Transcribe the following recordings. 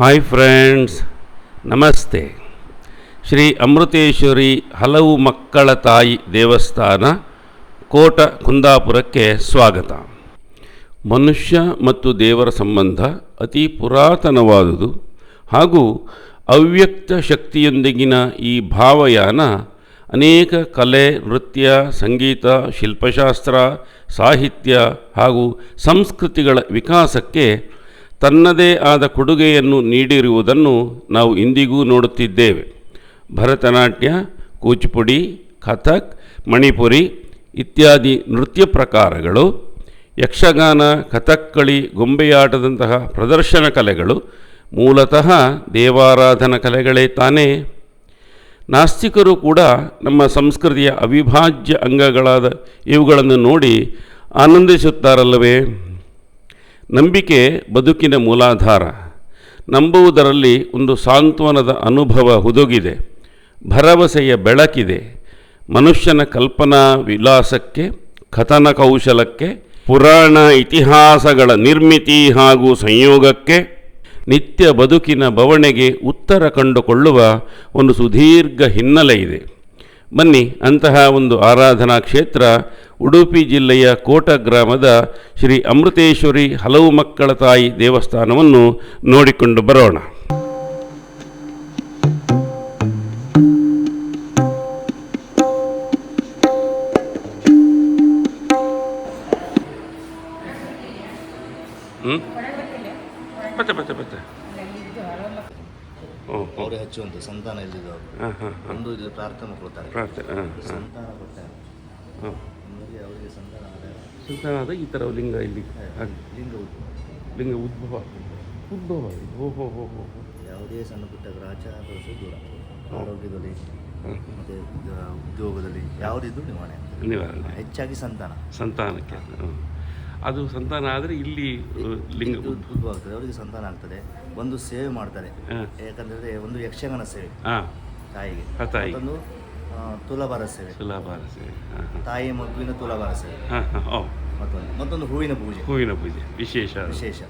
Hi friends ನಮಸ್ತೆ. ಶ್ರೀ ಅಮೃತೇಶ್ವರಿ ಹಲವು ಮಕ್ಕಳ ತಾಯಿ ದೇವಸ್ಥಾನ, ಕೋಟ ಕುಂದಾಪುರಕ್ಕೆ ಸ್ವಾಗತ. ಮನುಷ್ಯ ಮತ್ತು ದೇವರ ಸಂಬಂಧ ಅತಿ ಪುರಾತನವಾದುದು ಹಾಗೂ ಅವ್ಯಕ್ತ ಶಕ್ತಿಯೊಂದಿಗಿನ ಈ ಭಾವಯಾನ ಅನೇಕ ಕಲೆ, ನೃತ್ಯ, ಸಂಗೀತ, ಶಿಲ್ಪಶಾಸ್ತ್ರ, ಸಾಹಿತ್ಯ ಹಾಗೂ ಸಂಸ್ಕೃತಿಗಳ ವಿಕಾಸಕ್ಕೆ ತನ್ನದೇ ಆದ ಕೊಡುಗೆಯನ್ನು ನೀಡಿರುವುದನ್ನು ನಾವು ಇಂದಿಗೂ ನೋಡುತ್ತಿದ್ದೇವೆ. ಭರತನಾಟ್ಯ, ಕೂಚಿಪುಡಿ, ಕಥಕ್, ಮಣಿಪುರಿ ಇತ್ಯಾದಿ ನೃತ್ಯ ಪ್ರಕಾರಗಳು, ಯಕ್ಷಗಾನ ಕಥಕ್ಕಳಿ ಗೊಂಬೆಯಾಟದಂತಹ ಪ್ರದರ್ಶನ ಕಲೆಗಳು, ಮೂಲತಃ ದೇವಾರಾಧನ ಕಲೆಗಳೇ ತಾನೇ. ನಾಸ್ತಿಕರು ಕೂಡ ನಮ್ಮ ಸಂಸ್ಕೃತಿಯ ಅವಿಭಾಜ್ಯ ಅಂಗಗಳಾದ ಇವುಗಳನ್ನು ನೋಡಿ ಆನಂದಿಸುತ್ತಾರಲ್ಲವೇ? ನಂಬಿಕೆ ಬದುಕಿನ ಮೂಲಾಧಾರ. ನಂಬುವುದರಲ್ಲಿ ಒಂದು ಸಾಂತ್ವನದ ಅನುಭವ ಹುದುಗಿದೆ. ಭರವಸೆಯ ಬೆಳಕಿದೆ. ಮನುಷ್ಯನ ಕಲ್ಪನಾ ವಿಲಾಸಕ್ಕೆ, ಕಥನ ಕೌಶಲಕ್ಕೆ, ಪುರಾಣ ಇತಿಹಾಸಗಳ ನಿರ್ಮಿತಿ ಹಾಗೂ ಸಂಯೋಗಕ್ಕೆ, ನಿತ್ಯ ಬದುಕಿನ ಬವಣೆಗೆ ಉತ್ತರ ಕಂಡುಕೊಳ್ಳುವ ಒಂದು ಸುದೀರ್ಘ ಹಿನ್ನೆಲೆ ಇದೆ. ಬನ್ನಿ, ಅಂತಹ ಒಂದು ಆರಾಧನಾ ಕ್ಷೇತ್ರ ಉಡುಪಿ ಜಿಲ್ಲೆಯ ಕೋಟ ಗ್ರಾಮದ ಶ್ರೀ ಅಮೃತೇಶ್ವರಿ ಹಲವು ಮಕ್ಕಳ ತಾಯಿ ದೇವಸ್ಥಾನವನ್ನು ನೋಡಿಕೊಂಡು ಬರೋಣ. ಓ ಉಂಟು ಸಂತಾನ ಇಲ್ಲಿದ್ದವರು ಒಂದು ಇಲ್ಲಿ ಪ್ರಾರ್ಥನೆ ಕೊಡ್ತಾರೆ. ಪ್ರಾರ್ಥನೆ ಸಂತಾನ ಕೊಡ್ತಾರೆ. ನಮಗೆ ಅವರಿಗೆ ಸಂತಾನ ಸಂತಾನ ಆದ ಈ ಥರ ಲಿಂಗ ಇಲ್ಲಿ ಲಿಂಗ ಉದ್ಭವ. ಲಿಂಗ ಉದ್ಭವ. ಉದ್ಭವ. ಓ ಹೋ ಹೋ ಹೋ. ಯಾವುದೇ ಸಣ್ಣ ಪುಟ್ಟ ಗ್ರಾಚಾರ ದೋಷ ದೂರ. ಆರೋಗ್ಯದಲ್ಲಿ ಮತ್ತು ಉದ್ಯೋಗದಲ್ಲಿ ಯಾವುದಿದ್ರು ನಿವಾರಣೆ ನಿವಾರಣೆ ಹೆಚ್ಚಾಗಿ ಸಂತಾನ. ಸಂತಾನಕ್ಕೆ ಅದು ಸಂತಾನ ಆದರೆ ಇಲ್ಲಿ ಲಿಂಗ ಉದ್ಭವ ಆಗ್ತದೆ. ಅವರಿಗೆ ಸಂತಾನ ಆಗ್ತದೆ. ಒಂದು ಸೇವೆ ಮಾಡ್ತಾರೆ. ಯಾಕಂದ್ರೆ ಒಂದು ಯಕ್ಷಗಾನ ಸೇವೆ. ಹಾಂ. ತಾಯಿಗೆ. ಮತ್ತೊಂದು ತುಲಾಭಾರ ಸೇವೆ. ತುಲಾಭಾರ ಸೇವೆ. ತಾಯಿ ಮಗುವಿನ ತುಲಾಭಾರ ಸೇವೆ. ಹಾಂ ಹಾಂ ಓ ಮತ್ತೊಂದು ಮತ್ತೊಂದು ಹೂವಿನ ಪೂಜೆ. ಹೂವಿನ ಪೂಜೆ. ವಿಶೇಷ. ವಿಶೇಷ.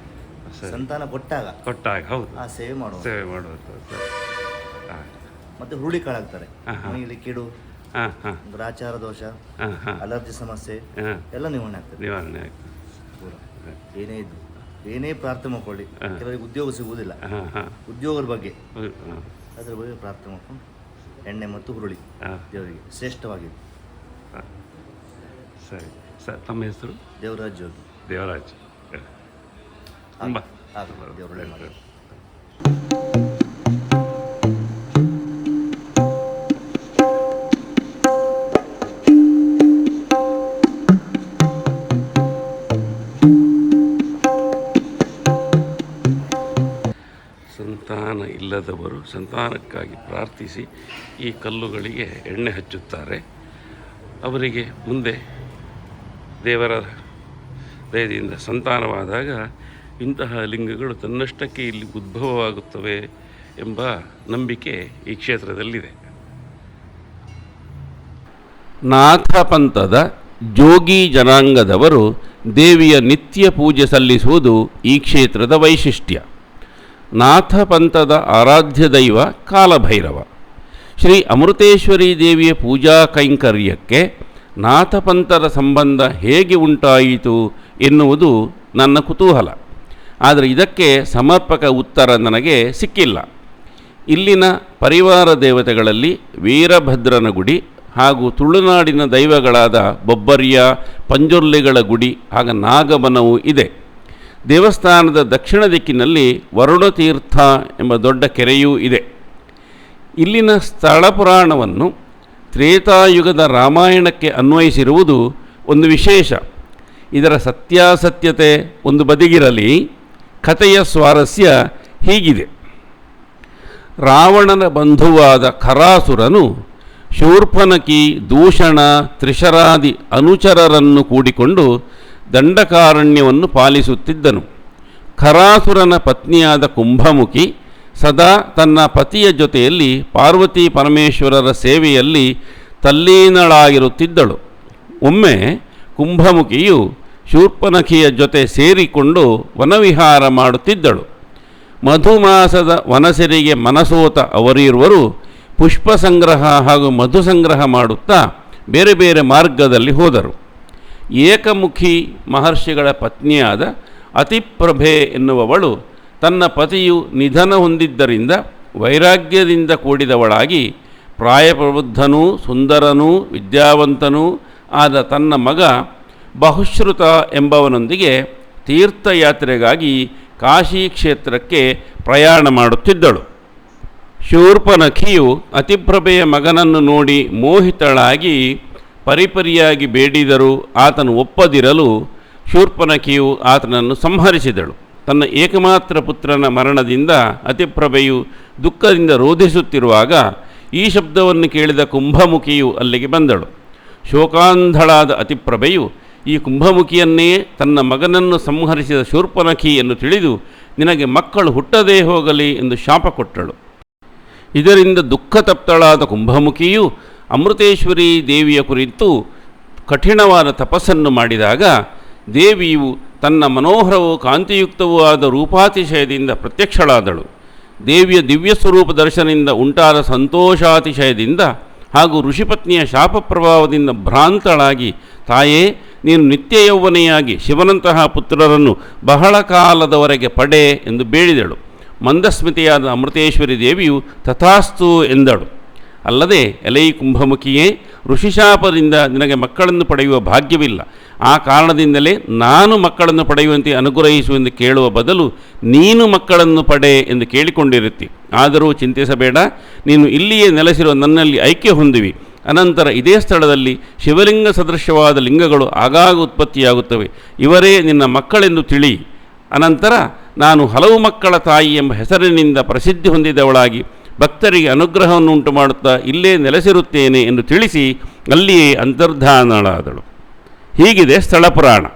ಸಂತಾನ ಕೊಟ್ಟಾಗ. ಕೊಟ್ಟಾಗ ಹೌದು. ಆ ಸೇವೆ ಮಾಡುವ ಸೇವೆ ಮಾಡುವ. ಮತ್ತೆ ಹುರುಳಿ ಕಾಳಾಗ್ತಾರೆ. ಮನೆಯಲ್ಲಿ ಕಿಡು ಹಾಂ ಹಾಂ. ಗ್ರಾಚಾರ ದೋಷ ಹಾಂ ಹಾಂ. ಅಲರ್ಜಿ ಸಮಸ್ಯೆ ಎಲ್ಲ ನಿವಾರಣೆ ಆಗ್ತದೆ. ನಿವಾರಣೆ ಆಗ್ತದೆ. ಏನೇ ಇದ್ದು ಏನೇ ಪ್ರಾರ್ಥನೆ ಮಾಡ್ಕೊಳ್ಳಿ. ಕೆಲವರಿಗೆ ಉದ್ಯೋಗ ಸಿಗುವುದಿಲ್ಲ. ಹಾಂ ಹಾಂ. ಉದ್ಯೋಗದ ಬಗ್ಗೆ. ಅದರ ಬಗ್ಗೆ ಪ್ರಾರ್ಥನೆ ಮಾಡ್ಕೊಂಡು ಎಣ್ಣೆ ಮತ್ತು ಹುರುಳಿ ದೇವರಿಗೆ ಶ್ರೇಷ್ಠವಾಗಿದೆ ಸರಿ. ಸರ್ ತಮ್ಮ ಹೆಸರು? ದೇವರಾಜ್ ಜೋಗಿ. ದೇವರಾಜ್. ತುಂಬ. ಆಗಲಿ ದೇವರು ಒಳ್ಳೆ ಮಾಡಿ ಸಂತಾನ ಇಲ್ಲದವರು ಸಂತಾನಕ್ಕಾಗಿ ಪ್ರಾರ್ಥಿಸಿ ಈ ಕಲ್ಲುಗಳಿಗೆ ಎಣ್ಣೆ ಹಚ್ಚುತ್ತಾರೆ. ಅವರಿಗೆ ಮುಂದೆ ದೇವರ ದಯದಿಂದ ಸಂತಾನವಾದಾಗ ಇಂತಹ ಲಿಂಗಗಳು ತನ್ನಷ್ಟಕ್ಕೆ ಇಲ್ಲಿ ಉದ್ಭವವಾಗುತ್ತವೆ ಎಂಬ ನಂಬಿಕೆ ಈ ಕ್ಷೇತ್ರದಲ್ಲಿದೆ. ನಾಥಪಂಥದ ಜೋಗಿ ಜನಾಂಗದವರು ದೇವಿಯ ನಿತ್ಯ ಪೂಜೆ ಸಲ್ಲಿಸುವುದು ಈ ಕ್ಷೇತ್ರದ ವೈಶಿಷ್ಟ್ಯ. ನಾಥಪಂಥದ ಆರಾಧ್ಯ ದೈವ ಕಾಲಭೈರವ. ಶ್ರೀ ಅಮೃತೇಶ್ವರಿ ದೇವಿಯ ಪೂಜಾ ಕೈಂಕರ್ಯಕ್ಕೆ ನಾಥಪಂಥದ ಸಂಬಂಧ ಹೇಗೆ ಉಂಟಾಯಿತು ಎನ್ನುವುದು ನನ್ನ ಕುತೂಹಲ. ಆದರೆ ಇದಕ್ಕೆ ಸಮರ್ಪಕ ಉತ್ತರ ನನಗೆ ಸಿಕ್ಕಿಲ್ಲ. ಇಲ್ಲಿನ ಪರಿವಾರ ದೇವತೆಗಳಲ್ಲಿ ವೀರಭದ್ರನ ಗುಡಿ ಹಾಗೂ ತುಳುನಾಡಿನ ದೈವಗಳಾದ ಬೊಬ್ಬರಿಯ ಪಂಜುರ್ಲಿಗಳ ಗುಡಿ ಹಾಗೂ ನಾಗಮನವು ಇದೆ. ದೇವಸ್ಥಾನದ ದಕ್ಷಿಣ ದಿಕ್ಕಿನಲ್ಲಿ ವರುಣತೀರ್ಥ ಎಂಬ ದೊಡ್ಡ ಕೆರೆಯೂ ಇದೆ. ಇಲ್ಲಿನ ಸ್ಥಳ ಪುರಾಣವನ್ನು ತ್ರೇತಾಯುಗದ ರಾಮಾಯಣಕ್ಕೆ ಅನ್ವಯಿಸಿರುವುದು ಒಂದು ವಿಶೇಷ. ಇದರ ಸತ್ಯಾಸತ್ಯತೆ ಒಂದು ಬದಿಗಿರಲಿ, ಕಥೆಯ ಸ್ವಾರಸ್ಯ ಹೀಗಿದೆ. ರಾವಣನ ಬಂಧುವಾದ ಖರಾಸುರನು ಶೂರ್ಪನಕಿ, ದೂಷಣ, ತ್ರಿಶರಾದಿ ಅನುಚರರನ್ನು ಕೂಡಿಕೊಂಡು ದಂಡಕಾರಣ್ಯವನ್ನು ಪಾಲಿಸುತ್ತಿದ್ದನು. ಖರಾಸುರನ ಪತ್ನಿಯಾದ ಕುಂಭಮುಖಿ ಸದಾ ತನ್ನ ಪತಿಯ ಜೊತೆಯಲ್ಲಿ ಪಾರ್ವತಿ ಪರಮೇಶ್ವರರ ಸೇವೆಯಲ್ಲಿ ತಲ್ಲೀನಳಾಗಿರುತ್ತಿದ್ದಳು. ಒಮ್ಮೆ ಕುಂಭಮುಖಿಯು ಶೂರ್ಪನಖಿಯ ಜೊತೆ ಸೇರಿಕೊಂಡು ವನವಿಹಾರ ಮಾಡುತ್ತಿದ್ದಳು. ಮಧುಮಾಸದ ವನಸೆರಿಗೆ ಮನಸೋತ ಅವರಿರುವರು ಪುಷ್ಪ ಸಂಗ್ರಹ ಹಾಗೂ ಮಧು ಸಂಗ್ರಹ ಮಾಡುತ್ತಾ ಬೇರೆ ಬೇರೆ ಮಾರ್ಗದಲ್ಲಿ ಹೋದರು. ಏಕಮುಖಿ ಮಹರ್ಷಿಗಳ ಪತ್ನಿಯಾದ ಅತಿಪ್ರಭೆ ಎನ್ನುವವಳು ತನ್ನ ಪತಿಯು ನಿಧನ ಹೊಂದಿದ್ದರಿಂದ ವೈರಾಗ್ಯದಿಂದ ಕೂಡಿದವಳಾಗಿ ಪ್ರಾಯಪ್ರಬುದ್ಧನೂ ಸುಂದರನೂ ವಿದ್ಯಾವಂತನೂ ಆದ ತನ್ನ ಮಗ ಬಹುಶ್ರುತ ಎಂಬವನೊಂದಿಗೆ ತೀರ್ಥಯಾತ್ರೆಗಾಗಿ ಕಾಶಿ ಕ್ಷೇತ್ರಕ್ಕೆ ಪ್ರಯಾಣ ಮಾಡುತ್ತಿದ್ದಳು. ಶೂರ್ಪನಖಿಯು ಅತಿಪ್ರಭೆಯ ಮಗನನ್ನು ನೋಡಿ ಮೋಹಿತಳಾಗಿ ಪರಿಪರಿಯಾಗಿ ಬೇಡಿದರೂ ಆತನು ಒಪ್ಪದಿರಲು ಶೂರ್ಪನಕಿಯು ಆತನನ್ನು ಸಂಹರಿಸಿದಳು. ತನ್ನ ಏಕಮಾತ್ರ ಪುತ್ರನ ಮರಣದಿಂದ ಅತಿಪ್ರಭೆಯು ದುಃಖದಿಂದ ರೋಧಿಸುತ್ತಿರುವಾಗ ಈ ಶಬ್ದವನ್ನು ಕೇಳಿದ ಕುಂಭಮುಖಿಯು ಅಲ್ಲಿಗೆ ಬಂದಳು. ಶೋಕಾಂಧಳಾದ ಅತಿಪ್ರಭೆಯು ಈ ಕುಂಭಮುಖಿಯನ್ನೇ ತನ್ನ ಮಗನನ್ನು ಸಂಹರಿಸಿದ ಶೂರ್ಪನಖಿ ತಿಳಿದು ನಿನಗೆ ಮಕ್ಕಳು ಹುಟ್ಟದೇ ಹೋಗಲಿ ಎಂದು ಶಾಪ ಕೊಟ್ಟಳು. ಇದರಿಂದ ದುಃಖತಪ್ತಳಾದ ಕುಂಭಮುಖಿಯು ಅಮೃತೇಶ್ವರಿ ದೇವಿಯ ಕುರಿತು ಕಠಿಣವಾದ ತಪಸ್ಸನ್ನು ಮಾಡಿದಾಗ ದೇವಿಯು ತನ್ನ ಮನೋಹರವೂ ಕಾಂತಿಯುಕ್ತವೂ ಆದ ರೂಪಾತಿಶಯದಿಂದ ಪ್ರತ್ಯಕ್ಷಳಾದಳು. ದೇವಿಯ ದಿವ್ಯ ಸ್ವರೂಪ ದರ್ಶನದಿಂದ ಉಂಟಾದ ಸಂತೋಷಾತಿಶಯದಿಂದ ಹಾಗೂ ಋಷಿಪತ್ನಿಯ ಶಾಪ ಪ್ರಭಾವದಿಂದ ಭ್ರಾಂತಳಾಗಿ, ತಾಯೇ, ನೀನು ನಿತ್ಯ ಯೌವನೆಯಾಗಿ ಶಿವನಂತಹ ಪುತ್ರರನ್ನು ಬಹಳ ಕಾಲದವರೆಗೆ ಪಡೆ ಎಂದು ಬೇಡಿದಳು. ಮಂದಸ್ಮಿತೆಯಾದ ಅಮೃತೇಶ್ವರಿ ದೇವಿಯು ತಥಾಸ್ತು ಎಂದಳು. ಅಲ್ಲದೆ ಎಲೈ ಕುಂಭಮುಖಿಯೇ ಋಷಿಶಾಪದಿಂದ ನಿನಗೆ ಮಕ್ಕಳನ್ನು ಪಡೆಯುವ ಭಾಗ್ಯವಿಲ್ಲ. ಆ ಕಾರಣದಿಂದಲೇ ನಾನು ಮಕ್ಕಳನ್ನು ಪಡೆಯುವಂತೆ ಅನುಗ್ರಹಿಸು ಎಂದು ಕೇಳುವ ಬದಲು ನೀನು ಮಕ್ಕಳನ್ನು ಪಡೆ ಎಂದು ಕೇಳಿಕೊಂಡಿರುತ್ತಿ. ಆದರೂ ಚಿಂತಿಸಬೇಡ, ನೀನು ಇಲ್ಲಿಯೇ ನೆಲೆಸಿರುವ ನನ್ನಲ್ಲಿ ಐಕ್ಯ ಹೊಂದಿವಿ. ಅನಂತರ ಇದೇ ಸ್ಥಳದಲ್ಲಿ ಶಿವಲಿಂಗ ಸದೃಶವಾದ ಲಿಂಗಗಳು ಆಗಾಗ ಉತ್ಪತ್ತಿಯಾಗುತ್ತವೆ. ಇವರೇ ನಿನ್ನ ಮಕ್ಕಳೆಂದು ತಿಳಿ ಅನಂತರ, ನಾನು ಹಲವು ಮಕ್ಕಳ ತಾಯಿ ಎಂಬ ಹೆಸರಿನಿಂದ ಪ್ರಸಿದ್ಧಿ ಹೊಂದಿದವಳಾಗಿ ಭಕ್ತರಿಗೆ ಅನುಗ್ರಹವನ್ನು ಉಂಟು ಮಾಡುತ್ತಾ ಇಲ್ಲೇ ನೆಲೆಸಿರುತ್ತೇನೆ ಎಂದು ತಿಳಿಸಿ ಅಲ್ಲಿಯೇ ಅಂತರ್ಧಾನಳಾದಳು. ಹೀಗಿದೆ ಸ್ಥಳ ಪುರಾಣ